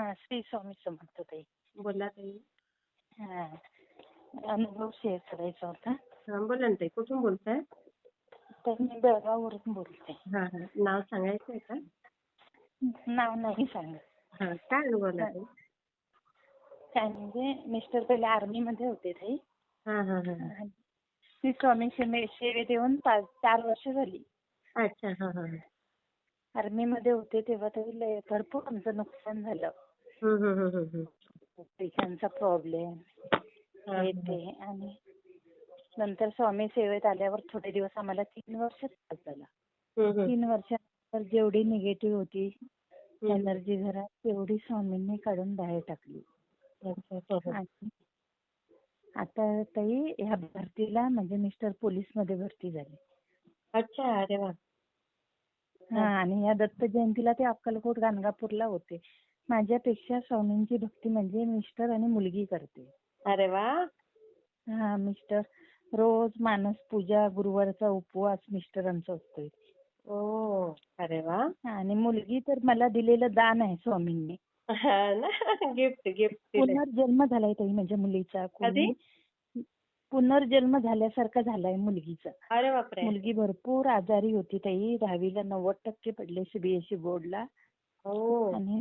हा श्री स्वामी समर्थ ताई. बोला ताई. हा अनुभव शेअर करायचा होता. हा बोला ना ताई कुठून बोलताय? तर मी बेळगाववरून बोलते. हा हा नाव सांगायचं आहे का? नाव नाही सांगत. हा काय अनुभवला ताई? काय म्हणजे मिस्टर पहिले आर्मीमध्ये होते ताई. हा हा हा मी स्वामी सेवे- सेवेत येऊन पाच चार वर्ष झाली. अच्छा हा हा आर्मीमध्ये होते तेव्हा तरी भरपूर आमचं नुकसान झालं. पैशांचा प्रॉब्लेम हा, ते आणि नंतर स्वामी सेवेत आल्यावर थोडे दिवस आम्हाला तीन वर्ष त्रास झाला. तीन वर्षानंतर जेवढी निगेटिव्ह होती. एनर्जी घरात तेवढी स्वामींनी काढून बाहेर टाकली. आणि आता ताई ह्या भरतीला म्हणजे मिस्टर पोलीसमध्ये भरती झाले. अच्छा अरे वा. हा आणि या दत्त जयंतीला ते अक्कलकोट गाणगापूरला होते. माझ्यापेक्षा स्वामींची भक्ती म्हणजे मिस्टर आणि मुलगी करते. अरे वा! हा मिस्टर. रोज मानस पूजा गुरुवारचा उपवास मिस्टरांचा असतोय. ओ अरे वा! आणि मुलगी तर मला दिलेलं दान आहे स्वामींनी हा ना गिफ्ट गिफ्ट पुनर्जन्म झालाय ताई म्हणजे मुलीचा? कोणी- पुनर्जन्म झाल्यासारखा झालाय मुलगीचा. अरे बापरे! मुलगी भरपूर आजारी होती ताई. दहावीला नव्वद टक्के पडले सीबीएसई बोर्डला. हो. आणि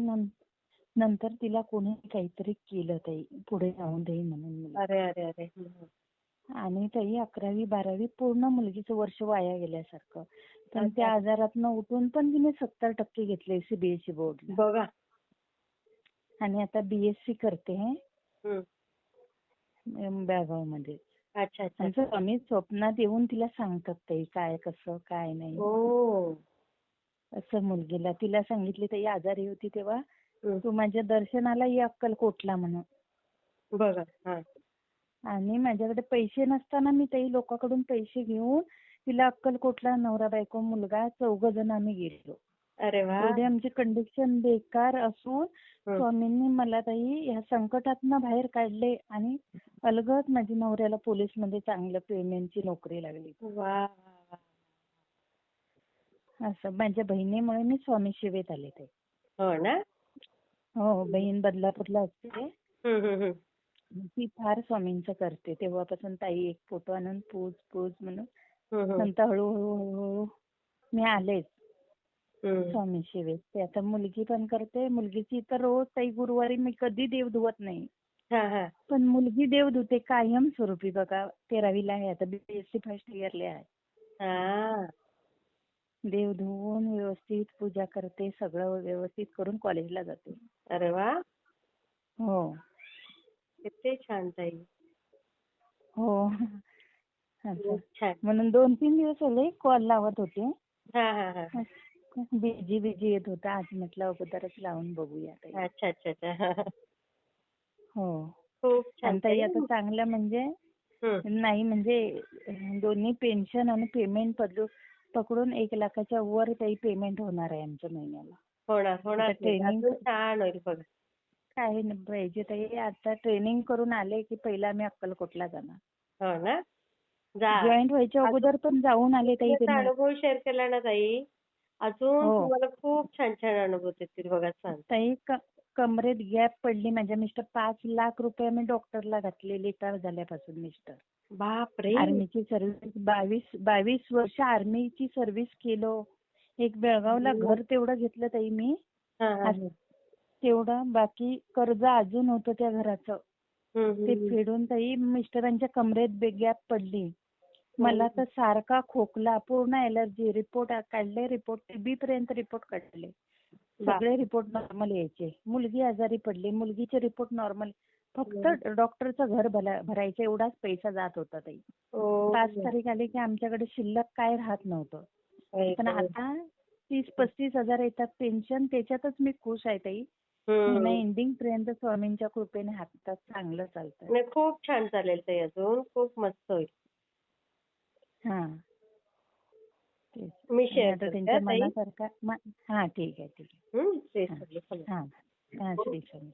नंतर तिला कोणी काहीतरी केलं ताई पुढे जाऊन दे म्हणून. अरे अरे अरे. आणि ताई अकरावी बारावी पूर्ण मुलगीचं वर्ष वाया गेल्यासारखं. पण त्या आजारातनं उठून पण तिने सत्तर टक्के घेतले सीबीएसई बोर्डला. बघा. आणि आता बीएससी करते. बेळगावमध्ये अच्छा स्वामी स्वप्नात येऊन तिला सांगतात ताई काय कसं काय नाही. हो. असं मुलगीला तिला सांगितले ताई आजारी होती तेव्हा. तू माझ्या दर्शनाला ये अक्कलकोटला म्हणून. हा. आणि माझ्याकडे पैसे नसताना मी ताई लोकांकडून पैसे घेऊन तिला अक्कलकोटला नवरा बायको मुलगा चौघ जण आम्ही गेलो अरे वा. एवढी आमची कंडिशन बेकार असून. स्वामींनी मला ताई ह्या संकटातनं बाहेर काढले आणि अलगद माझ्या नवऱ्याला पोलीसमध्ये चांगलं पेमेंटची नोकरी लागली. वा. असं माझ्या बहिणीमुळे मी स्वामी सेवेत आले ते. हो ना? हो बहीण बदलापूरला असते. ती फार स्वामींचं करते. तेव्हापासून ताई एक फोटो आणून पूज पूज म्हणून. नंतर हळूहळू हळूहळू मी आलेच. स्वामी सेवेत. ते आता मुलगी पण करते. मुलगीची तर रोज ताई गुरुवारी मी कधी देव धुवत नाही. हा हा. पण मुलगी देव धुते कायम स्वरूपी बघा तेरावीला आहे. आता बीएससी फर्स्ट इयरला आहे. हा. देव धुवून व्यवस्थित पूजा करते. सगळं व्यवस्थित करून कॉलेजला जाते. अरे वा. हो. किती छान ताई. हो. असं. खूप छान. म्हणून दोन तीन दिवस झाले कॉल लावत होते. हा हा हा. बिजी बिजी येत होता. आज म्हटलं अगोदरच लावून बघूया ताई. अच्छा अच्छा अच्छा. हो. खूप छान आणि ताई आता चांगलं म्हणजे. नाही म्हणजे दोन्ही पेन्शन आणि पेमेंट पकडून पकडून एक लाखाच्या वर काही पेमेंट होणार आहे आमच्या महिन्याला. होणार होणार अजून छान होईल बघा. काही नाही पाहिजे ताई आता ट्रेनिंग करून आले की पहिला मी अक्कलकोटला जाणार. हो ना? जा. जॉईंट व्हायच्या अगोदर पण जाऊन आले ताई त्यांनी अनुभव शेअर केला ना ताई. अजून हो. तुम्हाला खूप छान छान अनुभव येतील बघा सांग ताई क- कमरेत गॅप पडली माझ्या मिस्टर. पाच लाख रुपये मी डॉक्टरला घातले रिटायर झाल्यापासून मिस्टर. बापरे! आर्मीची सर्व्हिस बावीस बावीस वर्ष आर्मीची सर्व्हिस केलो. एक बेळगावला. घर तेवढं घेतलं ताई मी. तेवढं बाकी कर्ज अजून होतं त्या घराचं. ते. फेडून ताई मिस्टरांच्या कमरेत गॅप पडली. मला तर सारखा खोकला पूर्ण एलर्जी रिपोर्ट काढले रिपोर्ट टीबी पर्यंत रिपोर्ट काढले. सगळे रिपोर्ट नॉर्मल यायचे. मुलगी आजारी पडली मुलगीचे रिपोर्ट नॉर्मल. फक्त डॉक्टरचं घर भरायचं एवढाच पैसा जात होता ताई. पाच तारीख आली की आमच्याकडे शिल्लक काय राहत नव्हतं. पण. आता तीस पस्तीस हजार येतात पेन्शन त्याच्यातच मी खुश आहे ताई. महिना एंडिंग पर्यंत स्वामींच्या कृपेने हातात चांगलं चालतं नाही खूप छान चालेल ताई अजून. खूप मस्त होईल. हा. मी शेअर करते मनासारखा हा ठीक आहे ठीक आहे. हा. हा. श्री स्वामी